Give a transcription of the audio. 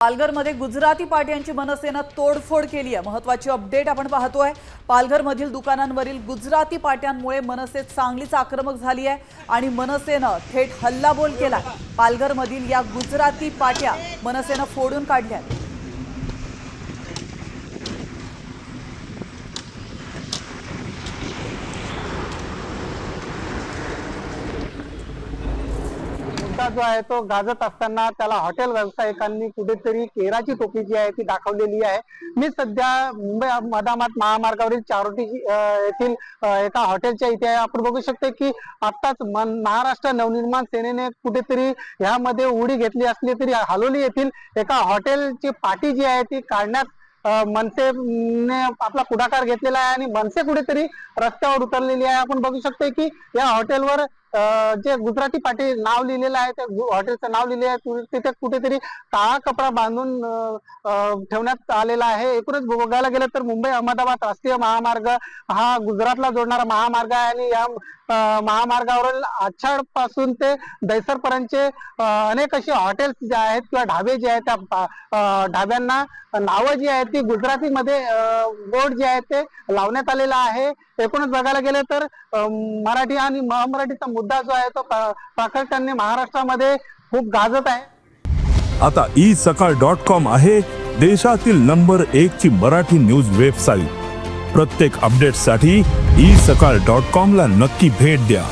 पालघरमध्ये गुजराती पाट्यांची मनसेनं तोडफोड केली आहे. महत्वाची अपडेट आपण पाहतोय. पालघरमधील दुकानांवरील गुजराती पाट्यांमुळे मनसे चांगलीच आक्रमक झाली आहे आणि मनसेनं थेट हल्लाबोल केला पालघरमधील या गुजराती पाट्या मनसेनं फोडून काढल्या मुद्दा जो आहे तो गाजत असताना त्याला हॉटेल व्यावसायिकांनी कुठेतरी केराची टोपी जी आहे ती दाखवलेली आहे. मी सध्या मुंबई मदामात महामार्गावरील चारोटी येथील एका हॉटेलच्या इथे आहे. आपण बघू शकतो की आत्ताच महाराष्ट्र नवनिर्माण सेनेने कुठेतरी ह्यामध्ये उडी घेतली असली तरी हलोली येथील एका हॉटेलची पाटी जी आहे ती काढण्यात मनसेने आपला पुढाकार घेतलेला आहे आणि मनसे कुठेतरी रस्त्यावर उतरलेली आहे. आपण बघू शकतो की या हॉटेलवर जे गुजराती पाटी नाव लिहिलेलं आहे त्या हॉटेलचं नाव लिहिलेलं आहे तिथे कुठेतरी काळा कपडा बांधून ठेवण्यात आलेला आहे. एकूणच बघायला गेलं तर मुंबई अहमदाबाद राष्ट्रीय महामार्ग हा गुजरातला जोडणारा महामार्ग आहे आणि या महामार्गावरील आछाडपासून ते दैसरपर्यंतचे अनेक अशी हॉटेल्स जे आहेत किंवा ढाबे जे आहेत त्या ढाब्यांना नावं जी आहेत ती गुजरातीमध्ये बोर्ड जे आहे ते लावण्यात आलेलं आहे. एकूणच बघायला गेलं तर मराठी आणि मराठीचा मुद्दा जो आहे तो प्रा- महाराष्ट्रामध्ये खूप गाजत आहे. आता ई सकाळ डॉट कॉम आहे देशातील नंबर एक ची मराठी न्यूज वेबसाईट. प्रत्येक अपडेटसाठी ई सकाळ डॉट कॉम ला नक्की भेट द्या.